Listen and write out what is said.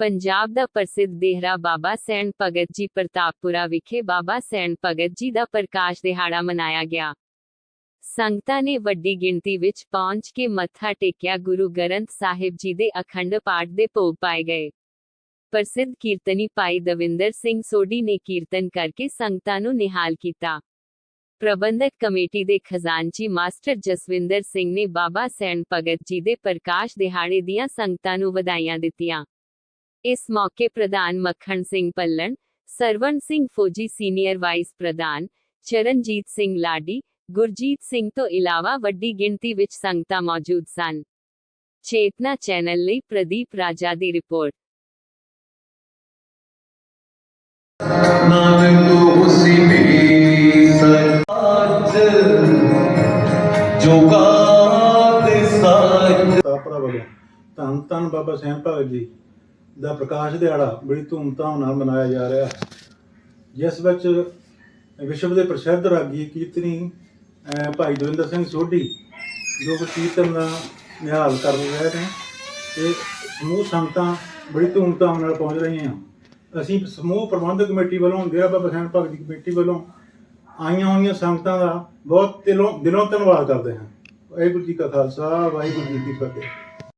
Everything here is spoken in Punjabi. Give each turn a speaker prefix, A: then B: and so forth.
A: ਪੰਜਾਬ ਦਾ ਪ੍ਰਸਿੱਧ ਦੇਹਰਾ ਬਾਬਾ ਸੈਣ ਭਗਤ ਜੀ ਪ੍ਰਤਾਪਪੁਰਾ ਵਿਖੇ ਬਾਬਾ ਸੈਣ ਭਗਤ ਜੀ ਦਾ ਪ੍ਰਕਾਸ਼ ਦਿਹਾੜਾ ਮਨਾਇਆ ਗਿਆ। ਸੰਗਤਾਂ ਨੇ ਵੱਡੀ ਗਿਣਤੀ ਵਿੱਚ ਪਹੁੰਚ ਕੇ ਮੱਥਾ ਟੇਕਿਆ, ਗੁਰੂ ਗ੍ਰੰਥ ਸਾਹਿਬ ਜੀ ਦੇ ਅਖੰਡ ਪਾਠ ਦੇ ਭੋਗ ਪਾਏ ਗਏ। ਪ੍ਰਸਿੱਧ ਕੀਰਤਨੀ ਭਾਈ ਦਵਿੰਦਰ ਸਿੰਘ ਸੋਢੀ ਨੇ ਕੀਰਤਨ ਕਰਕੇ ਸੰਗਤਾਂ ਨੂੰ ਨਿਹਾਲ ਕੀਤਾ। ਪ੍ਰਬੰਧਕ ਕਮੇਟੀ ਦੇ ਖਜ਼ਾਨਚੀ ਮਾਸਟਰ ਜਸਵਿੰਦਰ ਸਿੰਘ ਨੇ ਬਾਬਾ ਸੈਣ ਭਗਤ ਜੀ ਦੇ ਪ੍ਰਕਾਸ਼ ਦਿਹਾੜੇ ਦੀਆਂ ਸੰਗਤਾਂ ਨੂੰ ਵਧਾਈਆਂ ਦਿੱਤੀਆਂ। ਇਸ ਮੌਕੇ ਪ੍ਰਧਾਨ ਮੱਖਣ ਸਿੰਘ ਪੱਲਣ ਸਰਵਣ ਸਿੰਘ ਫੌਜੀ ਸੀਨੀਅਰ ਵਾਈਸ ਪ੍ਰਧਾਨ ਚਰਨਜੀਤ ਸਿੰਘ ਲਾਡੀ ਗੁਰਜੀਤ ਸਿੰਘ ਤੋਂ ਇਲਾਵਾ ਵੱਡੀ ਗਿਣਤੀ ਵਿੱਚ ਸੰਗਤਾਂ ਮੌਜੂਦ ਸਨ ਚੇਤਨਾ ਚੈਨਲ ਲਈ ਪ੍ਰਦੀਪ ਰਾਜਾ ਦੀ ਰਿਪੋਰਟ
B: ਨਾਨਕ ਉਸੀ ਵੀ ਸੱਚ ਜੋਗਾ ਤੇ ਸੱਚ
C: ਤਾਪਰਾ ਵੱਲੋਂ ਧੰਨ ਧੰਨ ਬਾਬਾ ਸੈਣ ਭਗਤ ਜੀ ਦਾ ਪ੍ਰਕਾਸ਼ ਦਿਹਾੜਾ ਬੜੀ ਧੂਮਧਾਮ ਨਾਲ ਮਨਾਇਆ ਜਾ ਰਿਹਾ ਹੈ। ਜਿਸ ਵਿੱਚ ਵਿਸ਼ਵ ਦੇ ਪ੍ਰਸਿੱਧ ਰਾਗੀ ਕੀਰਤਨੀ ਭਾਈ ਦਵਿੰਦਰ ਸਿੰਘ ਸੋਢੀ, ਜੋ ਕੀਰਤਨ ਦਾ ਨਿਹਾਲ ਕਰ ਰਹੇ ਨੇ ਤੇ ਸਮੂਹ ਸੰਗਤਾਂ ਬੜੀ ਧੂਮਧਾਮ ਨਾਲ ਪਹੁੰਚ ਰਹੀਆਂ। ਅਸੀਂ ਸਮੂਹ ਪ੍ਰਬੰਧਕ ਕਮੇਟੀ ਵੱਲੋਂ, ਡੇਰਾ ਬਾਬਾ ਸੈਣ ਭਗਤ ਦੀ ਕਮੇਟੀ ਵੱਲੋਂ ਆਈਆਂ ਹੋਈਆਂ ਸੰਗਤਾਂ ਦਾ ਬਹੁਤ ਦਿਲੋਂ ਦਿਲੋਂ ਧੰਨਵਾਦ ਕਰਦੇ ਹਾਂ। ਵਾਹਿਗੁਰੂ ਜੀ ਕਾ ਖਾਲਸਾ, ਵਾਹਿਗੁਰੂ ਜੀ ਕੀ ਫਤਿਹ।